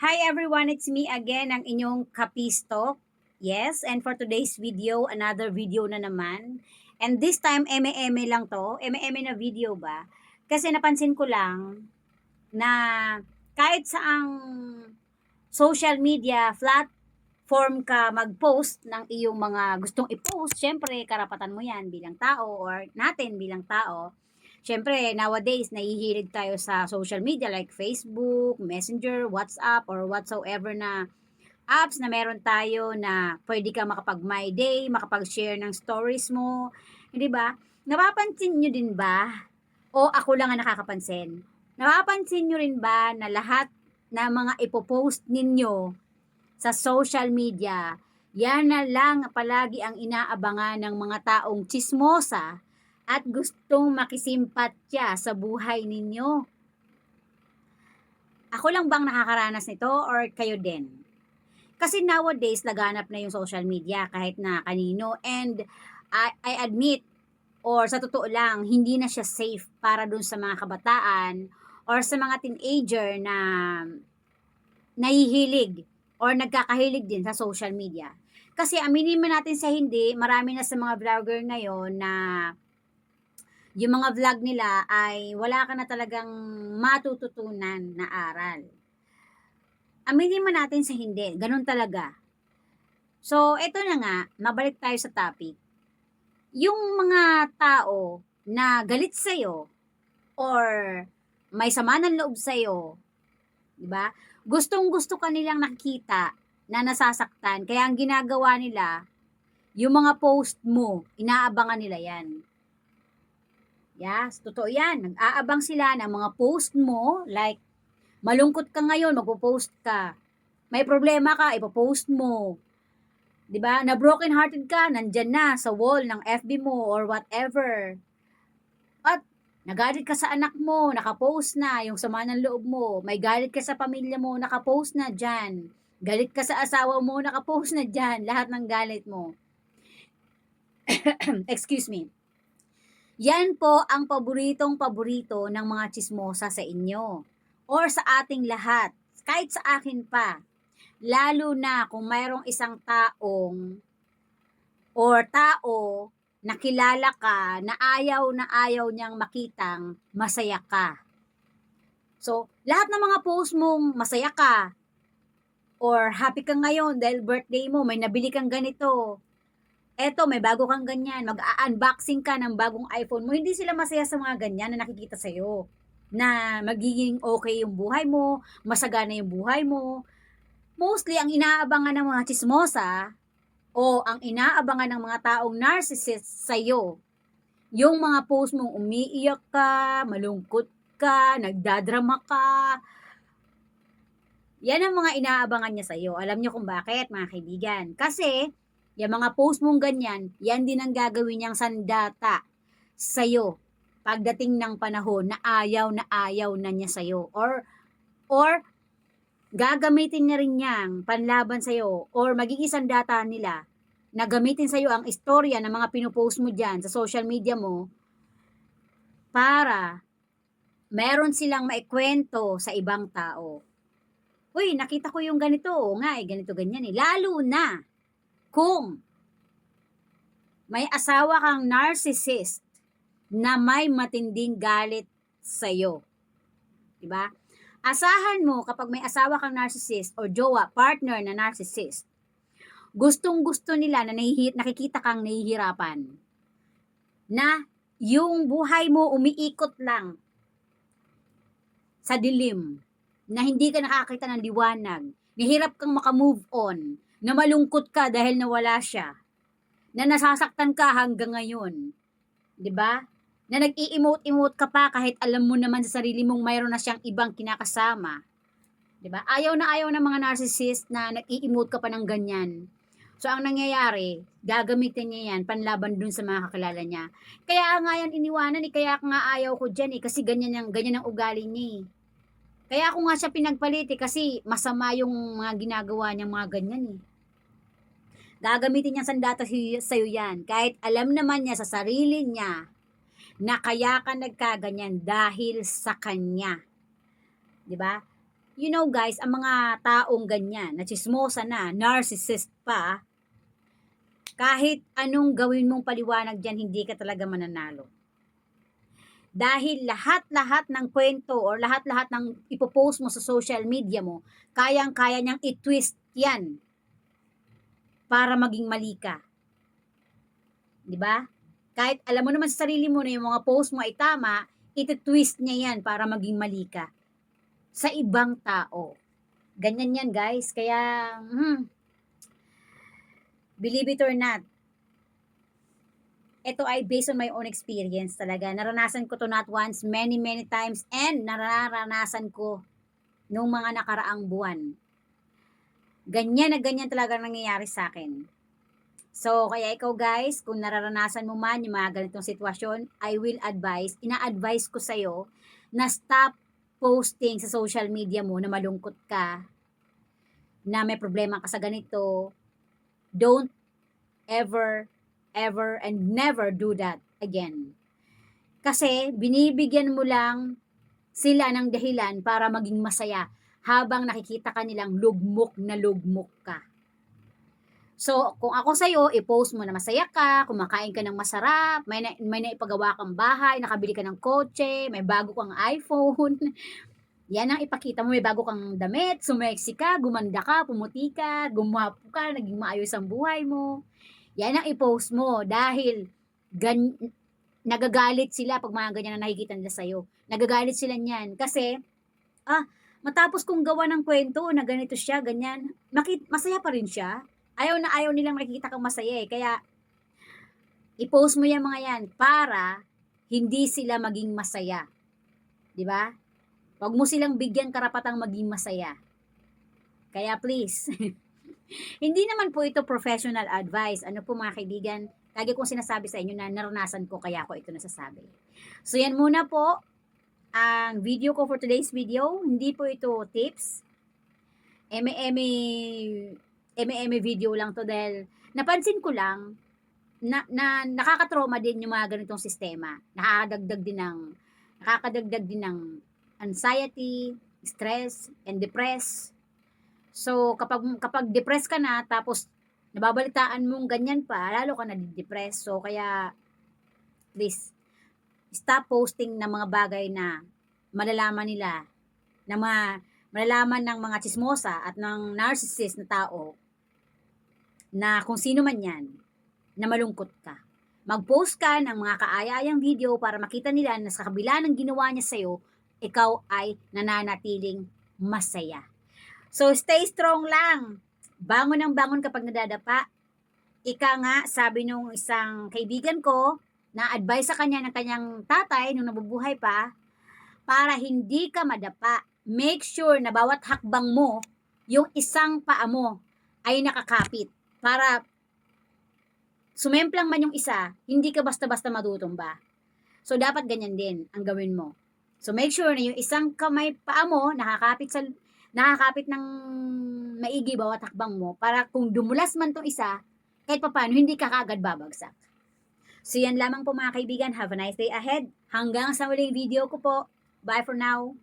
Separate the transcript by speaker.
Speaker 1: Hi everyone, it's me again, ang inyong Kapisto. Yes, and for today's video, another video na naman. And this time, eme-eme lang to. Eme-eme na video ba? Kasi napansin ko lang na kahit saang social media platform ka mag-post ng iyong mga gustong i-post, syempre, karapatan mo yan bilang tao or natin bilang tao. Syempre, nowadays, nahihilig tayo sa social media like Facebook, Messenger, WhatsApp, or whatsoever na apps na meron tayo na pwede ka makapag my day, makapag-share ng stories mo. Hindi ba? Napapansin nyo din ba? O ako lang ang nakakapansin? Napapansin nyo rin ba na lahat na mga ipopost ninyo sa social media, yan na lang palagi ang inaabangan ng mga taong chismosa at gustong makisimpatya sa buhay ninyo. Ako lang bang nakakaranas nito or kayo din? Kasi nowadays, laganap na yung social media kahit na kanino. And I, I admit, or sa totoo lang, hindi na siya safe para dun sa mga kabataan or sa mga teenager na nahihilig or nagkakahilig din sa social media. Kasi aminin man natin sa hindi, marami na sa mga vlogger ngayon na yung mga vlog nila ay wala ka na talagang matututunan na aral. Aminin man natin sa hindi, ganun talaga. So, eto na nga, mabalik tayo sa topic. Yung mga tao na galit sa'yo or may sama ng loob sa'yo, di ba? Gustong gusto ka nilang nakikita na nasasaktan. Kaya ang ginagawa nila, yung mga post mo, inaabangan nila yan. Yes, totoo yan. Nag-aabang sila ng mga post mo, like, malungkot ka ngayon, magpo-post ka. May problema ka, ipopost mo. 'Di ba? Na broken hearted ka, nandyan na sa wall ng FB mo or whatever. At nagalit ka sa anak mo, nakapost na yung sama ng loob mo. May galit ka sa pamilya mo, nakapost na dyan. Galit ka sa asawa mo, nakapost na dyan. Lahat ng galit mo. Excuse me. Yan po ang paboritong paborito ng mga chismosa sa inyo or sa ating lahat, kahit sa akin pa. Lalo na kung mayroong isang taong or tao na kilala ka na ayaw na ayaw niyang makitang masaya ka. So, lahat ng mga post mong masaya ka or happy ka ngayon dahil birthday mo, may nabili kang ganito, eto, may bago kang ganyan, mag-unboxing ka ng bagong iPhone mo, hindi sila masaya sa mga ganyan na nakikita sa'yo. Na magiging okay yung buhay mo, masagana yung buhay mo. Mostly, ang inaabangan ng mga chismosa o ang inaabangan ng mga taong narcissist sa'yo, yung mga post mong umiiyak ka, malungkot ka, nagdadrama ka, yan ang mga inaabangan niya sa'yo. Alam niyo kung bakit, mga kaibigan. Kasi, yung mga post mong ganyan, yan din ang gagawin niyang sandata sa'yo pagdating ng panahon na ayaw na ayaw na niya sa'yo. Or, or, gagamitin niya rin niyang panlaban sa'yo or magiging sandata nila na gamitin sa'yo ang istorya ng mga pinupost mo dyan sa social media mo para meron silang maikwento sa ibang tao. Uy, nakita ko yung ganito. Oo nga, eh, ganito ganyan eh. Lalo na kung may asawa kang narcissist na may matinding galit sa'yo. Diba? Asahan mo kapag may asawa kang narcissist o jowa, partner na narcissist, gustong gusto nila na nahihir, nakikita kang nahihirapan. Na yung buhay mo umiikot lang sa dilim, na hindi ka nakakita ng liwanag, nahirap kang makamove on, na malungkot ka dahil nawala siya, na nasasaktan ka hanggang ngayon. 'Di ba? Na nag-i-emote-emote ka pa kahit alam mo naman sa sarili mong mayroon na siyang ibang kinakasama. 'Di ba? Ayaw na ayaw ng mga narcissist na nag-i-emote ka pa ng ganyan. So, ang nangyayari, gagamitin niya yan panlaban dun sa mga kakilala niya. Kaya nga yan iniwanan eh, kaya nga ayaw ko dyan eh, kasi ganyan, ang, ganyan ang ugali niya eh. Kaya ako nga siya pinagpalit eh, kasi masama yung mga ginagawa niya mga ganyan eh. Gagamitin niya sandata sa'yo yan. Kahit alam naman niya sa sarili niya na kaya ka nagkaganyan dahil sa kanya. 'Di ba? you know guys, ang mga taong ganyan, na chismosa na, narcissist pa, kahit anong gawin mong paliwanag dyan, hindi ka talaga mananalo. Dahil lahat-lahat ng kwento or lahat-lahat ng ipopost mo sa social media mo, kayang-kaya niyang i-twist yan para maging mali ka. Di ba? Kahit alam mo naman sa sarili mo na yung mga post mo ay tama, iti-twist niya yan para maging mali ka. Sa ibang tao. Ganyan yan guys. Kaya, hmm, believe it or not, ito ay based on my own experience talaga. Naranasan ko to not once, many, many times, and nararanasan ko nung mga nakaraang buwan. Ganyan na ganyan talaga nangyayari sa akin. So, kaya ikaw guys, kung nararanasan mo man yung mga ganitong sitwasyon, I will advise, ina-advise ko sa'yo na stop posting sa social media mo na malungkot ka, na may problema ka sa ganito. Don't ever, ever, and never do that again. Kasi, binibigyan mo lang sila ng dahilan para maging masaya habang nakikita ka nilang lugmok na lugmok ka. So, kung ako sa'yo, i-post mo na masaya ka, kumakain ka ng masarap, may, na, may naipagawa kang bahay, nakabili ka ng kotse, may bago kang iPhone. Yan ang ipakita mo, may bago kang damit, sumeksi ka, gumanda ka, pumuti ka, gumwapo ka, naging maayos ang buhay mo. Yan ang i-post mo dahil gan nagagalit sila pag mga ganyan na nakikita nila sa'yo. Nagagalit sila niyan kasi, ah, matapos kong gawa ng kwento na ganito siya, ganyan, makit masaya pa rin siya ayaw na ayaw nilang makikita kang masaya eh. Kaya, i-post mo yan mga yan para hindi sila maging masaya. Di ba? Huwag mo silang bigyan karapatang maging masaya. Kaya please, hindi naman po ito professional advice. Ano po mga kaibigan, lagi kong sinasabi sa inyo na naranasan ko kaya ko ito nasasabi. So yan muna po ang video ko for today's video. Hindi po ito tips. Eme-eme eme-eme video lang to dahil napansin ko lang na, na nakakatrauma din yung mga ganitong sistema. Nakakadagdag din ng nakakadagdag din ng anxiety, stress, and depress. So, kapag kapag depressed ka na tapos nababalitaan mong ganyan pa, lalo ka na depress. So, kaya please stop posting ng mga bagay na malalaman nila na mga malalaman ng mga chismosa at ng narcissist na tao na kung sino man yan, na malungkot ka. Mag-post ka ng mga kaaya-ayang video para makita nila na sa kabila ng ginawa niya sa'yo, ikaw ay nananatiling masaya. So, stay strong lang. Bangon ng bangon kapag nadadapa. Ika nga, sabi nung isang kaibigan ko, na advice sa kanya ng kanyang tatay nung nabubuhay pa, para hindi ka madapa, make sure na bawat hakbang mo, yung isang paa mo ay nakakapit para sumemplang man yung isa, hindi ka basta-basta matutumba. So, dapat ganyan din ang gawin mo. So, make sure na yung isang kamay paa mo, nakakapit sa nakakapit ng maigi bawat hakbang mo para kung dumulas man tong isa, kahit paano, hindi ka kaagad babagsak. So, yan lamang po mga kaibigan. Have a nice day ahead. Hanggang sa muling video ko po. Bye for now.